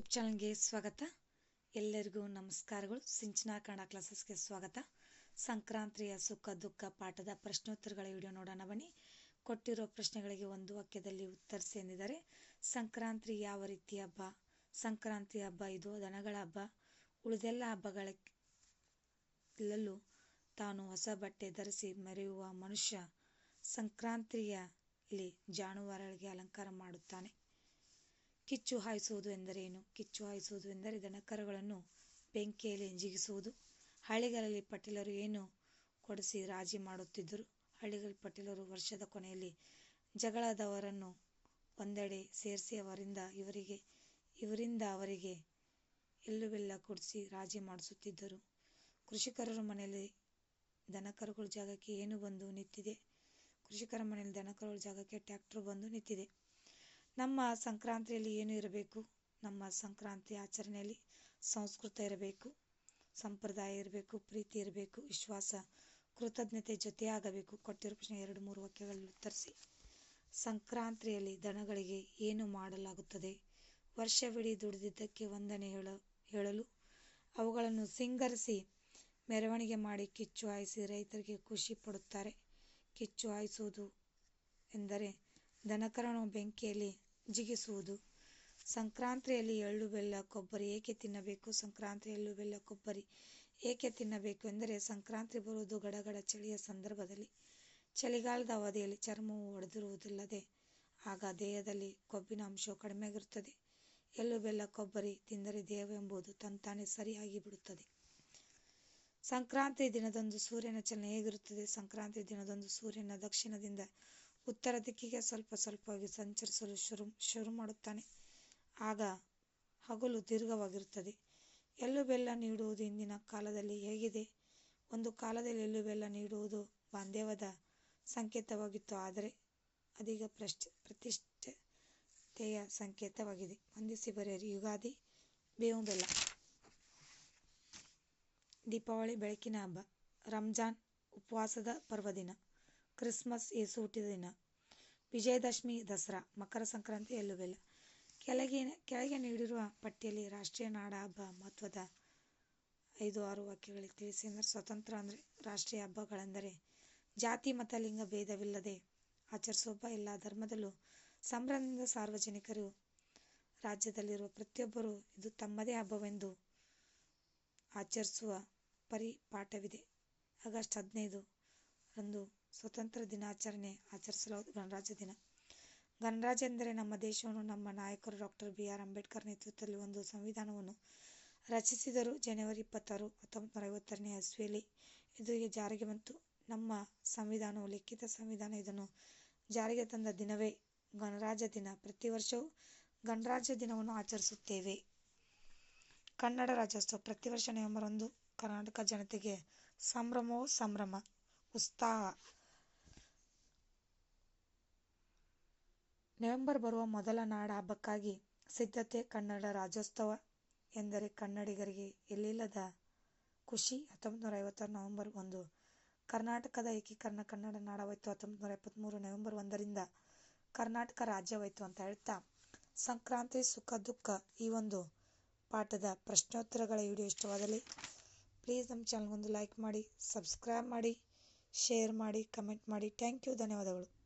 YouTube ಚಾನಲ್ಗೆ ಸ್ವಾಗತ. ಎಲ್ಲರಿಗೂ ನಮಸ್ಕಾರಗಳು. ಸಿಂಚನಾ ಕನ್ನಡ ಕ್ಲಾಸಸ್ಗೆ ಸ್ವಾಗತ. ಸಂಕ್ರಾಂತಿಯ ಸುಖ, ದುಃಖ, ಪಾಠದ ಪ್ರಶ್ನೋತ್ತರಗಳ ವಿಡಿಯೋ ನೋಡೋಣ ಬನ್ನಿ. ಕೊಟ್ಟಿರೋ ಪ್ರಶ್ನೆಗಳಿಗೆ ಒಂದು ವಾಕ್ಯದಲ್ಲಿ ಉತ್ತರಿಸಿ ಎಂದಿದ್ದಾರೆ. ಸಂಕ್ರಾಂತಿ ಯಾವ ರೀತಿ ಹಬ್ಬ? ಸಂಕ್ರಾಂತಿ ಹಬ್ಬ ಇದು ದನಗಳ ಹಬ್ಬ. ಉಳಿದೆಲ್ಲ ಹಬ್ಬಗಳಲ್ಲೂ ತಾನು ಹೊಸ ಬಟ್ಟೆ ಧರಿಸಿ ಮೆರೆಯುವ ಮನುಷ್ಯ ಸಂಕ್ರಾಂತಿಯಲ್ಲಿ ಜಾನುವಾರುಗಳಿಗೆ ಅಲಂಕಾರ ಮಾಡುತ್ತಾನೆ. ಕಿಚ್ಚು ಹಾಯಿಸುವುದು ಎಂದರೇನು? ಕಿಚ್ಚು ಹಾಯಿಸುವುದು ಎಂದರೆ ದನಕರುಗಳನ್ನು ಬೆಂಕಿಯಲ್ಲಿ ಜಿಗಿಸುವುದು ಹಳ್ಳಿಗಳಲ್ಲಿ ಪಟೇಲರು ಏನು ಕೊಡಿಸಿ ರಾಜಿ ಮಾಡುತ್ತಿದ್ದರು? ಹಳ್ಳಿಗಳ ಪಟೇಲರು ವರ್ಷದ ಕೊನೆಯಲ್ಲಿ ಜಗಳದವರನ್ನು ಒಂದೆಡೆ ಸೇರಿಸಿ ಅವರಿಂದ ಇವರಿಗೆ, ಇವರಿಂದ ಅವರಿಗೆ ಎಳ್ಳು ಬೆಲ್ಲ ಕೊಡಿಸಿ ರಾಜಿ ಮಾಡಿಸುತ್ತಿದ್ದರು. ಕೃಷಿಕರರ ಮನೆಯಲ್ಲಿ ದನಕರುಗಳ ಜಾಗಕ್ಕೆ ಏನು ಬಂದು ನಿಂತಿದೆ? ಕೃಷಿಕರ ಮನೆಯಲ್ಲಿ ದನಕರುಗಳ ಜಾಗಕ್ಕೆ ಟ್ರ್ಯಾಕ್ಟರ್ ಬಂದು ನಿಂತಿದೆ. ನಮ್ಮ ಸಂಕ್ರಾಂತಿಯಲ್ಲಿ ಏನು ಇರಬೇಕು? ನಮ್ಮ ಸಂಕ್ರಾಂತಿ ಆಚರಣೆಯಲ್ಲಿ ಸಂಸ್ಕೃತ ಇರಬೇಕು, ಸಂಪ್ರದಾಯ ಇರಬೇಕು, ಪ್ರೀತಿ ಇರಬೇಕು, ವಿಶ್ವಾಸ, ಕೃತಜ್ಞತೆ ಜೊತೆಯಾಗಬೇಕು ಕೊಟ್ಟಿರೋ ಪ್ರಶ್ನೆ ಎರಡು ಮೂರು ವಾಕ್ಯಗಳಲ್ಲಿ ಉತ್ತರಿಸಿ. ಸಂಕ್ರಾಂತಿಯಲ್ಲಿ ದನಗಳಿಗೆ ಏನು ಮಾಡಲಾಗುತ್ತದೆ? ವರ್ಷವಿಡೀ ದುಡಿದಿದ್ದಕ್ಕೆ ವಂದನೆ ಹೇಳ, ಹೇಳಲು ಅವುಗಳನ್ನು ಸಿಂಗರಿಸಿ ಮೆರವಣಿಗೆ ಮಾಡಿ ಕಿಚ್ಚು ಹಾಯಿಸಿ ರೈತರಿಗೆ ಖುಷಿ ಪಡುತ್ತಾರೆ. ಕಿಚ್ಚು ಹಾಯಿಸುವುದು ಎಂದರೆ ದನಕರನ್ನು ಬೆಂಕಿಯಲ್ಲಿ ಜಿಗಿಸುವುದು. ಸಂಕ್ರಾಂತಿಯಲ್ಲಿ ಎಳ್ಳು, ಬೆಲ್ಲ, ಕೊಬ್ಬರಿ ಏಕೆ ತಿನ್ನಬೇಕು? ಸಂಕ್ರಾಂತಿ ಎಳ್ಳು, ಬೆಲ್ಲ, ಕೊಬ್ಬರಿ ಏಕೆ ತಿನ್ನಬೇಕು ಎಂದರೆ ಸಂಕ್ರಾಂತಿ ಬರುವುದು ಗಡಗಡ ಚಳಿಯ ಸಂದರ್ಭದಲ್ಲಿ. ಚಳಿಗಾಲದ ಅವಧಿಯಲ್ಲಿ ಚರ್ಮವು ಒಡೆದಿರುವುದಿಲ್ಲದೆ ಆಗ ದೇಹದಲ್ಲಿ ಕೊಬ್ಬಿನ ಅಂಶವು ಕಡಿಮೆಯಾಗಿರುತ್ತದೆ. ಎಳ್ಳು, ಬೆಲ್ಲ, ಕೊಬ್ಬರಿ ತಿಂದರೆ ದೇಹವೆಂಬುದು ತಂತಾನೆ ಸರಿಯಾಗಿ ಬಿಡುತ್ತದೆ. ಸಂಕ್ರಾಂತಿ ದಿನದಂದು ಸೂರ್ಯನ ಚಲನೆ ಹೇಗಿರುತ್ತದೆ? ಸಂಕ್ರಾಂತಿ ದಿನದಂದು ಸೂರ್ಯನ ದಕ್ಷಿಣದಿಂದ ಉತ್ತರ ದಿಕ್ಕಿಗೆ ಸ್ವಲ್ಪ ಸ್ವಲ್ಪವಾಗಿ ಸಂಚರಿಸಲು ಶುರು ಶುರು ಮಾಡುತ್ತಾನೆ. ಆಗ ಹಗಲು ದೀರ್ಘವಾಗಿರುತ್ತದೆ. ಎಲ್ಲು ಬೆಲ್ಲ ನೀಡುವುದು ಇಂದಿನ ಕಾಲದಲ್ಲಿ ಹೇಗಿದೆ? ಒಂದು ಕಾಲದಲ್ಲಿ ಎಲ್ಲು ಬೆಲ್ಲ ನೀಡುವುದು ಬಾಂಧವ್ಯದ ಸಂಕೇತವಾಗಿತ್ತು, ಆದರೆ ಅದೀಗ ಪ್ರಶ್ ಪ್ರತಿಷ್ಠೆಯ ಸಂಕೇತವಾಗಿದೆ. ಹೊಂದಿಸಿ ಬರೆಯರಿ. ಯುಗಾದಿ, ಬೇವು ಬೆಲ್ಲ. ದೀಪಾವಳಿ, ಬೆಳಕಿನ ಹಬ್ಬ. ರಂಜಾನ್, ಉಪವಾಸದ ಪರ್ವದಿನ. ಕ್ರಿಸ್ಮಸ್ ಏಸು ಹುಟ್ಟಿದ ದಿನ. ವಿಜಯದಶಮಿ, ದಸರಾ, ಮಕರ ಸಂಕ್ರಾಂತಿ ಎಳ್ಳು ಬೆಲ್ಲ ಕೆಳಗೆ ಕೆಳಗೆ ನೀಡಿರುವ ಪಟ್ಟಿಯಲ್ಲಿ ರಾಷ್ಟ್ರೀಯ ನಾಡ ಹಬ್ಬ ಮಹತ್ವದ ಐದು, ಆರು ವಾಕ್ಯಗಳಿಗೆ ತಿಳಿಸಿ ಅಂದರೆ ಸ್ವತಂತ್ರ ಅಂದರೆ ರಾಷ್ಟ್ರೀಯ ಹಬ್ಬಗಳೆಂದರೆ ಜಾತಿ, ಮತ, ಲಿಂಗ ಭೇದವಿಲ್ಲದೆ ಆಚರಿಸುವ ಹಬ್ಬ. ಎಲ್ಲ ಧರ್ಮದಲ್ಲೂ ಸಂಭ್ರಮದಿಂದ ಸಾರ್ವಜನಿಕರು ರಾಜ್ಯದಲ್ಲಿರುವ ಪ್ರತಿಯೊಬ್ಬರೂ ಇದು ತಮ್ಮದೇ ಹಬ್ಬವೆಂದು ಆಚರಿಸುವ ಪರಿಪಾಠವಿದೆ. ಆಗಸ್ಟ್ ಹದಿನೈದು ರಂದು ಸ್ವತಂತ್ರ ದಿನಾಚರಣೆ ಆಚರಿಸಲಾಗುವುದು. ಗಣರಾಜ್ಯ ದಿನ. ಗಣರಾಜ್ಯ ಎಂದರೆ ನಮ್ಮ ದೇಶವನ್ನು, ನಮ್ಮ ನಾಯಕರು ಡಾಕ್ಟರ್ ಬಿ ಆರ್ ಅಂಬೇಡ್ಕರ್ ನೇತೃತ್ವದಲ್ಲಿ ಒಂದು ಸಂವಿಧಾನವನ್ನು ರಚಿಸಿದರು. ಜನವರಿ ಇಪ್ಪತ್ತಾರು, ಹತ್ತೊಂಬತ್ತು ನೂರ ಐವತ್ತರನೇ ಇಸ್ವಿಯಲ್ಲಿ ಇದು ಜಾರಿಗೆ ಬಂತು. ನಮ್ಮ ಸಂವಿಧಾನವು ಲಿಖಿತ ಸಂವಿಧಾನ. ಇದನ್ನು ಜಾರಿಗೆ ತಂದ ದಿನವೇ ಗಣರಾಜ್ಯ ದಿನ. ಪ್ರತಿ ವರ್ಷವೂ ಗಣರಾಜ್ಯ ದಿನವನ್ನು ಆಚರಿಸುತ್ತೇವೆ. ಕನ್ನಡ ರಾಜ್ಯೋತ್ಸವ. ಪ್ರತಿ ವರ್ಷ ನವೆಂಬರ್ ಒಂದು ಕರ್ನಾಟಕ ಜನತೆಗೆ ಸಂಭ್ರಮವೋ ಸಂಭ್ರಮ? ಉತ್ಸಾಹ ನವೆಂಬರ್ ಬರುವ ಮೊದಲ ನಾಡ ಹಬ್ಬಕ್ಕಾಗಿ ಸಿದ್ಧತೆ ಕನ್ನಡ ರಾಜ್ಯೋತ್ಸವ ಎಂದರೆ ಕನ್ನಡಿಗರಿಗೆ ಎಲ್ಲಿಲ್ಲದ ಖುಷಿ. ಹತ್ತೊಂಬತ್ತು ನೂರ ಐವತ್ತಾರು ನವೆಂಬರ್ ಒಂದು. ಕರ್ನಾಟಕದ ಏಕೀಕರಣ ಕನ್ನಡ ನಾಡವಾಯಿತು ಹತ್ತೊಂಬತ್ತು ನೂರ ಎಪ್ಪತ್ತ್ಮೂರು ನವೆಂಬರ್ ಒಂದರಿಂದ ಕರ್ನಾಟಕ ರಾಜ್ಯವಾಯಿತು ಅಂತ ಹೇಳ್ತಾ. ಸಂಕ್ರಾಂತಿ ಸುಖ ದುಃಖ ಈ ಒಂದು ಪಾಠದ ಪ್ರಶ್ನೋತ್ತರಗಳ ವಿಡಿಯೋ ಇಷ್ಟವಾದಲ್ಲಿ ಪ್ಲೀಸ್ ನಮ್ಮ ಚಾನಲ್ಗೊಂದು ಲೈಕ್ ಮಾಡಿ, ಸಬ್ಸ್ಕ್ರೈಬ್ ಮಾಡಿ. ಶೇರ್ ಮಾಡಿ ಕಮೆಂಟ್ ಮಾಡಿ. ಥ್ಯಾಂಕ್ ಯು ಧನ್ಯವಾದಗಳು.